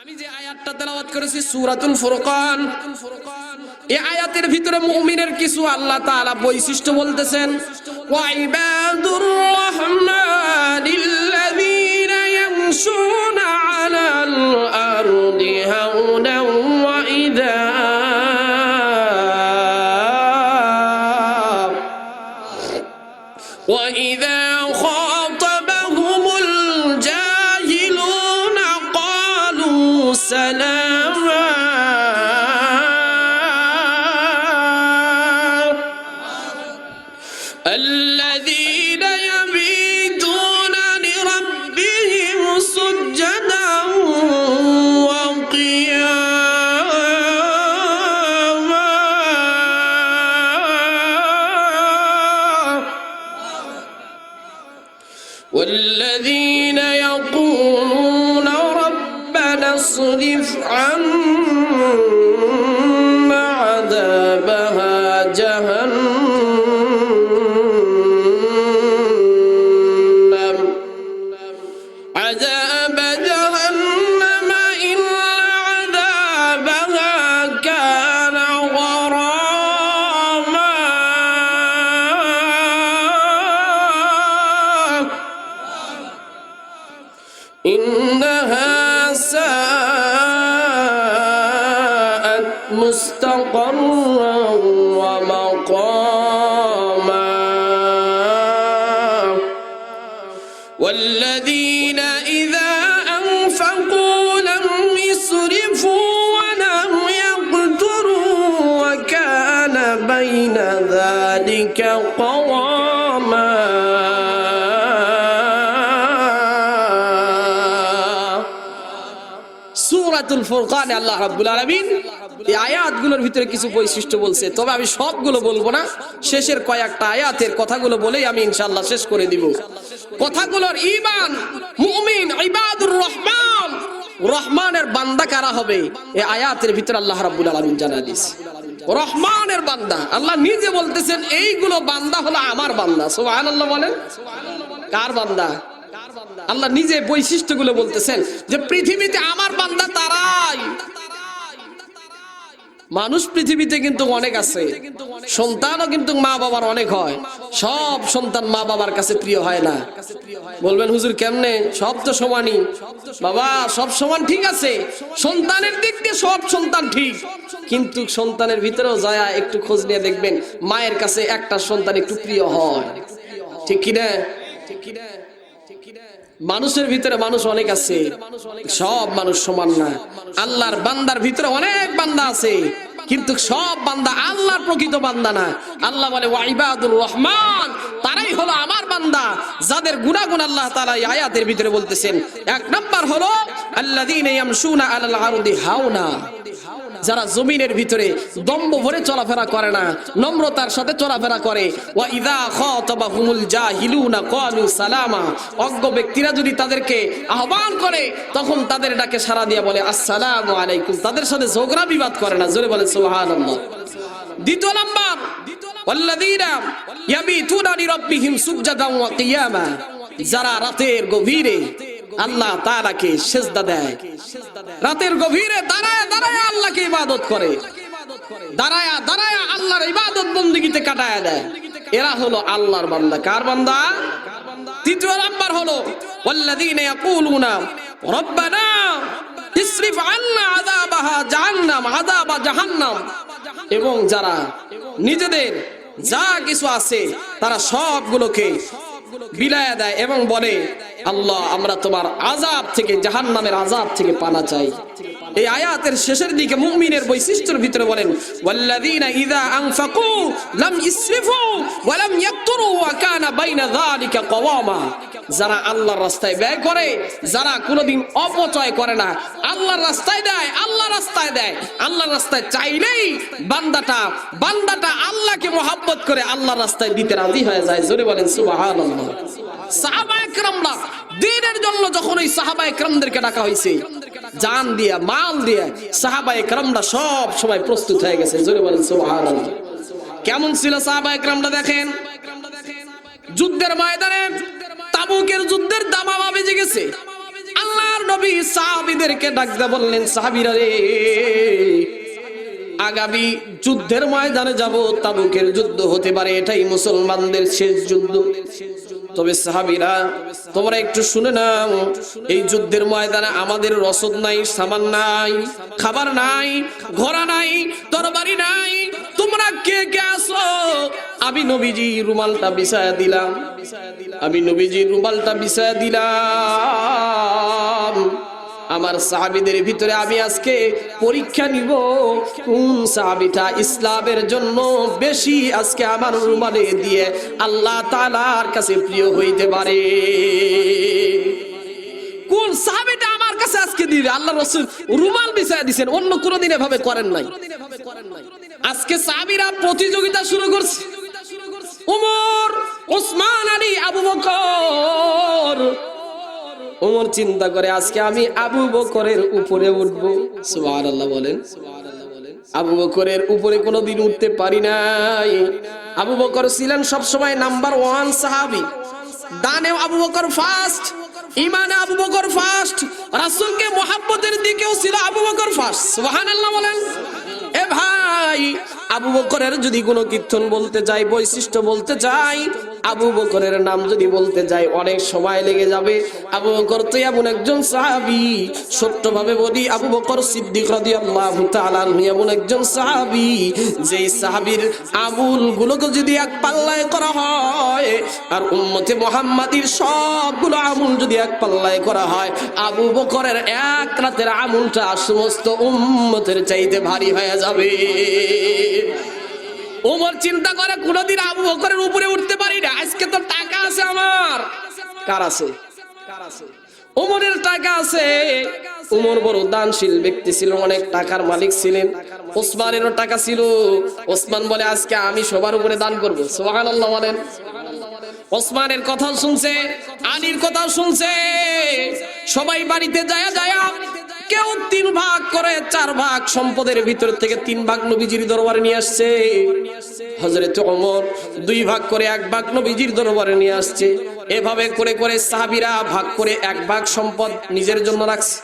আমি যে আয়াতটা তেলাওয়াত করেছি সূরাতুল ফুরকান এই আয়াতের ভিতরে মুমিনের কিছু আল্লাহ তাআলা বৈশিষ্ট্য বলতেছেন ওয়া ইবাদুর রাহমানিল্লাযীনা ইয়ামশুনা আলাল আরদি হাওনা ওয়া ইযা وإذا خاطبهم مستقرا ومقاما والذين إذا أنفقوا لم يسرفوا ولم يقتروا وكان بين ذلك قواما সূরাতুল ফুরকানে আল্লাহ রাব্বুল আলামিন এই আয়াতগুলোর ভিতরে কিছু বৈশিষ্ট্য বলছে। তবে আমি সবগুলো বলব না। শেষের কয়েকটা আয়াতের কথাগুলো বলেই আমি ইনশাআল্লাহ শেষ করে দিব। কথাগুলোর ঈমান, মুমিন, ইবাদুর রহমান। রহমানের বান্দা কারা হবে? এই আয়াতের ভিতরে আল্লাহ রাব্বুল আলামিন জানাই দিয়েছে। রহমানের বান্দা। আল্লাহ নিজে বলতেছেন, এইগুলো বান্দা হলো আমার বান্দা। সুবহানাল্লাহ বলেন। কার বান্দা? আল্লাহ নিজে বৈশিষ্ট্যগুলো বলতেছেন যে, পৃথিবীতে আমার বান্দা তারাই। মানুষ পৃথিবীতে কিন্তু অনেক আছে। সন্তানও কিন্তু মা বাবার অনেক হয়। সব সন্তান মা বাবার কাছে প্রিয় হয় না। বলবেন, হুজুর, কেমনে? সব তো সমানই। বাবা, সব সমান ঠিক আছে। সন্তানের দিক দিয়ে সব সন্তান ঠিক। কিন্তু সন্তানের ভিতরেও যায়, একটু খোঁজ নিয়ে দেখবেন, মায়ের কাছে একটা সন্তান একটু প্রিয় হয়। ঠিক কিনা? ঠিক কিনা? মানুষের ভিতরে মানুষ অনেক আছে। সব মানুষ সমান না। আল্লাহর বান্দার ভিতরে অনেক বান্দা আছে। কিন্তু সব বান্দা আল্লাহর প্রকৃত বান্দা না। আল্লাহ বলে ওয়াইবাদুর রহমান। তারাই হলো আমার বান্দা, যাদের গুণাগুণ আল্লাহ তাআলা এই আয়াতের ভিতরে বলতেছেন। এক নাম্বার হলো, আল্লাযীনা ইয়ামশুনা আলাল আরদি হাওনা। যারা জমিনের ভিতরে দম্ভ ভরে চলাফেরা করে না, নম্রতার সাথে চলাফেরা করে, ওয়া ইদা সালামা, অজ্ঞ ব্যক্তিরা যদি তাদেরকে আহ্বান করে, তখন তাদের ডাকে সাড়া দিয়ে বলে, আসসালামু আলাইকুম। তাদের সাথে ঝগড়া বিবাদ করে না, জোরে বলে, সুবহানাল্লাহ। দ্বিতীয় নাম্বার যারা রাতের গভীরে আল্লাহ তাআলাকে সেজদা দেয়। রাতের গভীরে দাঁড়ায় দাঁড়ায় আল্লাহকে ইবাদত করে। দাঁড়ায়া দাঁড়ায়া আল্লাহর ইবাদত বন্দিগিতে কাটায় দেয়। এরা হলো আল্লাহর বান্দা। কার বান্দা? তৃতীয় নাম্বার হলো, ওয়াল্লাযীনা ইয়াকুলুনা, রব্বানা, ইসরিফ আন্না আযাবাহা জাহান্নাম, আযাবা জাহান্নাম। এবং যারা নিজেদের যা কিছু আছে, তারা সবগুলোকে বিলায়া দেয় এবং বলে, আল্লাহ, আমরা তোমার আজাব থেকে জাহান নামের আজাব থেকে পানা চাই। এই আয়াতের শেষের দিকে মুমিনের বৈশিষ্ট্যের ভিতরে বলেন, ওয়াল্লাযীনা ইযা আনফাকু লাম ইসরিফু ওয়া লাম ইয়াকতুরু ওয়া কানা বাইনা যালিকা কওয়ামা। যারা আল্লাহর রাস্তায় ব্যয় করে, যারা কোনোদিন অপচয় করে না। আল্লাহর রাস্তায় দেয়, আল্লাহর রাস্তায় দেয়। আল্লাহর রাস্তায় চাইলেই বান্দাটা বান্দাটা আল্লাহকে মোহাব্বত করে আল্লাহর রাস্তায় দিতে রাজি হয়ে যায়। জোরে বলেন, সুবহানাল্লাহ। দিনের জন্য যখন ওই ডাকা জান মাল সব সময় প্রস্তুত হয়ে গেছে। জোরে বলেন কেমন ছিল দেখেন? যুদ্ধের ময়দানে তাবুকের যুদ্ধের দামামা বেজে গেছে আল্লাহর নবী সাহাবীদেরকে ডাকতে বললেন, সাহাবীরা রে, আগামী যুদ্ধের ময়দানে যাব, তাবুকের যুদ্ধ হতে পারে, এটাই মুসলমানদের শেষ যুদ্ধ। তবে সাহাবিরা, তোমরা একটু শুনে নাও, এই যুদ্ধের ময়দানে আমাদের রসদ নাই, সামান নাই, খাবার নাই, ঘোড়া নাই, তরবারি নাই, তোমরা কে কে আসো আমি নবীজি রুমালটা বিছায়া দিলাম। আমি নবীজি রুমালটা বিছায়া দিলাম। আমার সাহাবিদের ভিতরে আমি আজকে পরীক্ষা নিব। কোন সাহাবিটা ইসলামের জন্য বেশি আজকে আমার রুমালে দিয়ে আল্লাহ তাআলার কাছে প্রিয় হইতে পারে? কোন সাহাবিটা আমার কাছে আজকে দিবে? আল্লাহ রসুল রুমাল বিছায় দিছেন, অন্য কোনো দিন এভাবে করেন নাই। আজকে সাহাবিরা প্রতিযোগিতা শুরু করছে। উমর, ওসমান আলী, আবু বকর ওমর চিন্তা করে, আজকে আমি আবু বকরের উপরে উঠবো। সুবহানাল্লাহ বলেন। আবু বকরের উপরে কোনোদিন উঠতে পারি নাই। আবু বকর ছিলেন সব সময় নাম্বার ওয়ান সাহাবী। দানেও আবু বকর ফার্স্ট ইমানে আবু বকর ফার্স্ট রাসূলকে মোহাব্বতের দিকেও ছিল আবু বকর ফার্স্ট সুবহানাল্লাহ বলেন। এ ভাই আবু বকরের যদি কোনো কীর্তন বলতে যাই বৈশিষ্ট্য বলতে যাই আবু বকরের নাম যদি বলতে যাই অনেক সময় লেগে যাবে। আবু বকর তো এমন একজন সাহাবি সত্যভাবে বলি, আবু বকর সিদ্দিক রাদিয়াল্লাহু তাআলা এমন একজন সাহাবি, যেই সাহাবীর আমুল গুলোকে যদি এক পাল্লায় করা হয়, আর উম্মতে মুহাম্মাদির সবগুলো আমুল যদি এক পাল্লায় করা হয়, আবু বকরের এক রাতের আমুলটা সমস্ত উম্মতের চাইতে ভারী হয়ে যাবে। ওমর চিন্তা করে, কোনোদিন আবু বকরের উপরে উঠতে পারি না। আজকে তো টাকা আছে আমার। কার আছে? কার আছে ওমরের টাকা আছে। উমর বড় দানশীল ব্যক্তি ছিল, অনেক টাকার মালিক ছিলেন। ওসমানেরও টাকা ছিল। ওসমান বলে, আজকে আমি সবার উপরে দান করব। সুবহানাল্লাহ বলেন। ওসমানের কথাও শুনছে, আলীর কথা শুনছে। সবাই বাড়িতে যায় যায় কেউ তিন ভাগ করে চার ভাগ সম্পদের ভিতর থেকে তিন ভাগ নবীজির দরবারে নিয়ে আসছে। হজরত ওমর দুই ভাগ করে এক ভাগ নবীজির দরবারে নিয়ে আসছে। এভাবে করে করে সাহাবিরা ভাগ করে এক ভাগ সম্পদ নিজের জন্য রাখছে।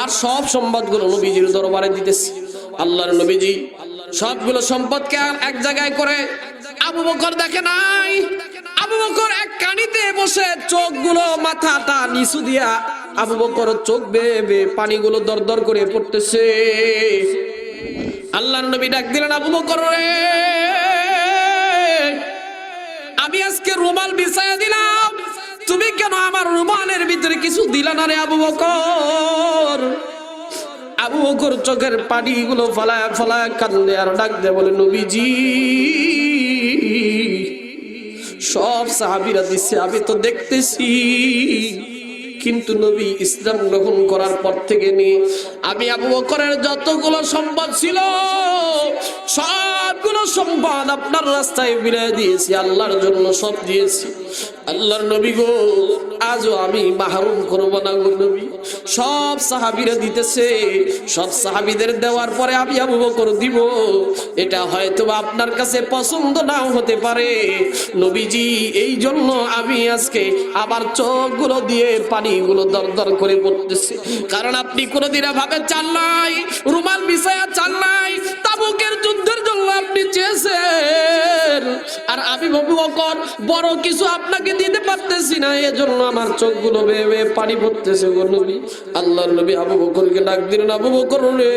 আর সব সম্পদগুলো নবীজির দরবারে দিতেছে। আল্লাহর নবীজি সবগুলো সম্পদকে এক জায়গায় করে আবু বকর দেখে নাই। আবু বকর এক কানিতে বসে চোখগুলো মাথাটা নিচু দিয়া আবু বকর চোখ বেয়ে পানিগুলো দর করে পড়তেছে। আল্লাহর নবী ডাক দিলেন, আবু বকর রে, আমি আজকে রুমাল বিছায়া দিলাম। তুমি কেন আমার রুমালের ভিতরে কিছু দিলা না রে আবু বকর? আবু বকর চোখের পানিগুলো ফলায় ফলায় কান্দে আর ডাক দে বলে, নবীজি, সব সাহাবিরা দিচ্ছে আমি তো দেখতেছি। কিন্তু নবী ইসলাম গ্রহণ করার পর থেকে নিয়ে আমি আবু বকরের যতগুলো সম্পদ ছিল, সবগুলো সম্পদ আপনার রাস্তায় বিরায় দিয়েছি, আল্লাহর জন্য সব দিয়েছি। আল্লাহর নবী গো, আজও আমি মাহরুম করব না গো নবী। সব সাহাবিরা দিতেছে। সব সাহাবিদের দেওয়ার পরে আমি আবু বকর দিব। এটা হয়তো আপনার কাছে পছন্দ নাও হতে পারে। নবীজি, এই জন্য আমি আজকে আবার চোখগুলো দিয়ে পানিগুলো দর দর করে পড়তেছি। কারণ আপনি কোনোদিন ভাবে চান নাই, রুমাল বিষয়া চান নাই, তাবুকের যুদ্ধের জন্য আপনি চেয়েছেন। আর আমি বাবু বকর, বড় কিছু আপনাকে দিতে পারতেছি না, এজন্য আমার চোখগুলো বেয়ে বেয়ে পানি পড়তেছে গো নবী। আল্লাহর নবী আবু বকরকে ডাক দিলেন, আবু বকর রে,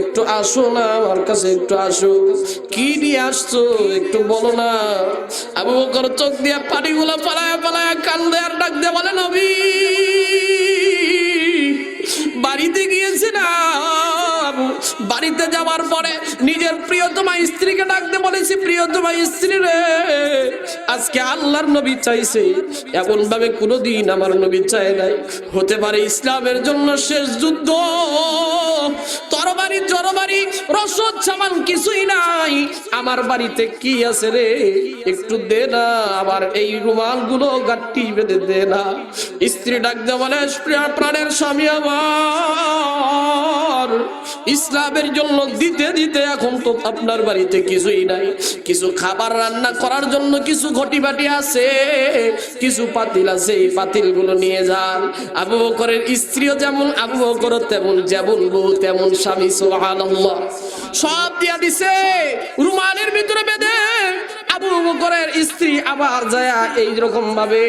একটু আসো না, আমার কাছে একটু আসো। কি নিয়ে আসছো? একটু বলো না। আবু বকর চোখ দিয়ে পানিগুলো পালায় পালায় কান্দে আর ডাক দিয়ে বলে, নবী, বাড়িতে গিয়েছে না বাড়িতে যাওয়ার পরে নিজের প্রিয়তমা স্ত্রীকে ডাকতে বলেছি, প্রিয়তমা স্ত্রী রে, আজকে আল্লাহর নবী চাইছে। এমন ভাবে কোনোদিন আমার নবী চায় নাই। হতে পারে ইসলামের জন্য শেষ যুদ্ধ। তরবারি, জরবারি, রসদ, সামান কিছুই নাই। আমার বাড়িতে কি আছে রে? একটু দে না, আবার এই রুমালগুলো গাঠি বেঁধে দে না। স্ত্রী ডাকতে বলে প্রাণের স্বামী আমার ইসলামের জন্য দিতে দিতে এখন তো আপনার বাড়িতে কিছুই নাই। কিছু খাবার রান্না করার জন্য কিছু ঘটি বাটি আছে। কিছু পাতিল আছে, এই পাতিলগুলো নিয়ে যান। আবু বকরের স্ত্রীও যেমন, আবু বকর তেমন, যেমন বউ, তেমন স্বামী, সুবহানাল্লাহ। সব দিয়া দিছে, রুমালের ভিতরে বেঁধে আবু বকরের স্ত্রী আবার যায় এই রকম ভাবে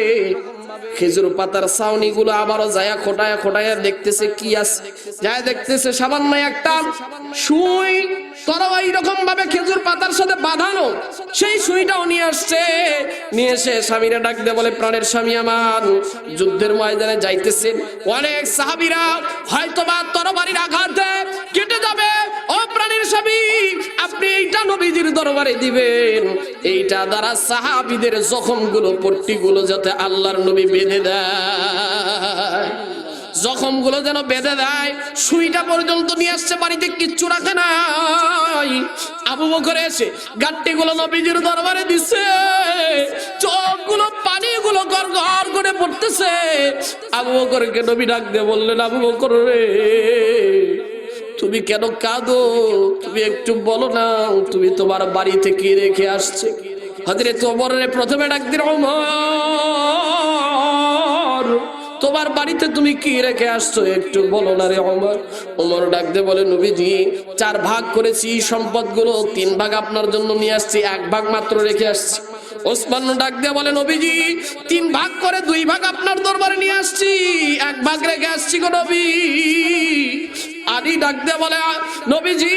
খেজুর পাতার ছাউনি গুলো আবারও যায় খোটায় খোটায় দেখতেছে কি আছে। যায় দেখতেছে সামান্য একটা সুই তরবারি রকম ভাবে খেজুর পাতার সাথে বাঁধানো। সেই সুইটাও নিয়ে আসছে। নিয়ে এসে স্বামীরা ডাক দিয়ে বলে, প্রাণের স্বামী আমার, যুদ্ধের ময়দানে যাইতেছেন। অনেক সাহাবিরা হয়তো বা তরবারির আঘাতে কেটে যাবে। ও প্রাণের স্বামী, আপনি এইটা নবীজির দরবারে দিবেন। এইটা দ্বারা সাহাবিদের জখমগুলো, পট্টিগুলো যাতে আল্লাহর নবী বেঁধে দেয়। জখমগুলো যেন বেঁধে দেয়, সুইটা পর্যন্ত নিয়ে আসছে, বাড়িতে কিচ্ছু রাখে নাই। আবু বকরে এসে গাট্টিগুলো নবীজির দরবারে দিছে। চোখগুলো, পানিগুলো গড় গড় করে পড়তেছে। আবু বকরকে নবী ডাক দিয়ে বললেন, আবু বকর রে, তুমি কেন কাঁদো? তুমি একটু বলো না, তুমি তোমার বাড়ি থেকে রেখে আসছে? হাজরে তোমার প্রথমে ডাক দিন তোমার বাড়িতে তুমি কি রেখে আসছো? একটু বলো না রে অমর। অমর ডাক দিয়ে বলে, নবীজি, চার ভাগ করেছি সম্পদগুলো। তিন ভাগ আপনার জন্য নিয়ে আসছি, এক ভাগ মাত্র রেখে আসছি। ডাক বলে, নবীজি, তিন ভাগ করে দুই ভাগ আপনার দরবারে নিয়ে আসছি, এক ভাগ রেখে আসছি গো নবী। ডাক বলে, নবীজি,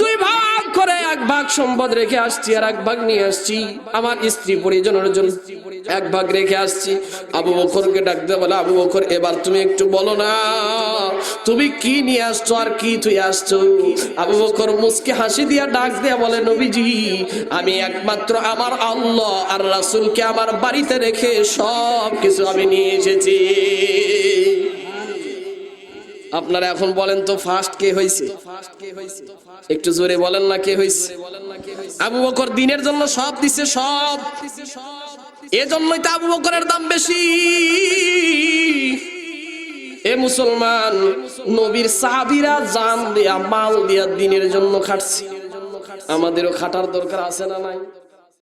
দুই ভাগ করে এক ভাগ সম্পদ রেখে আসছি আর এক ভাগ নিয়ে আসছি আমার স্ত্রী পরিজনের জন্য। এক ভাগ রেখে আসছি। আবু বকরকে ডাক দিয়ে বলে, আবু বকর, এবার তুমি একটু বলো না, তুমি কি নিয়ে আসছো আর কি তুই আসছো? আবু বকর মুসকে হাসি দিয়া ডাক দিয়া বলে, নবীজি, আমি একমাত্র আমার আল্লাহ আর রাসূলকে আমার বাড়িতে রেখে সব কিছু আমি নিয়ে এসেছি। আপনারা এখন বলেন তো ফার্স্ট কে হয়েছে একটু জোরে বলেন না কে হয়েছে আবু বকর দিনের জন্য সব দিছে, সব এজন্যই তো আবু বকরের দাম বেশি। এ মুসলমান, নবীর সাহাবিরা জান দিয়া, মাল দিয়া দিনের জন্য খাটছে। আমাদেরও খাটার দরকার আছে না নাই?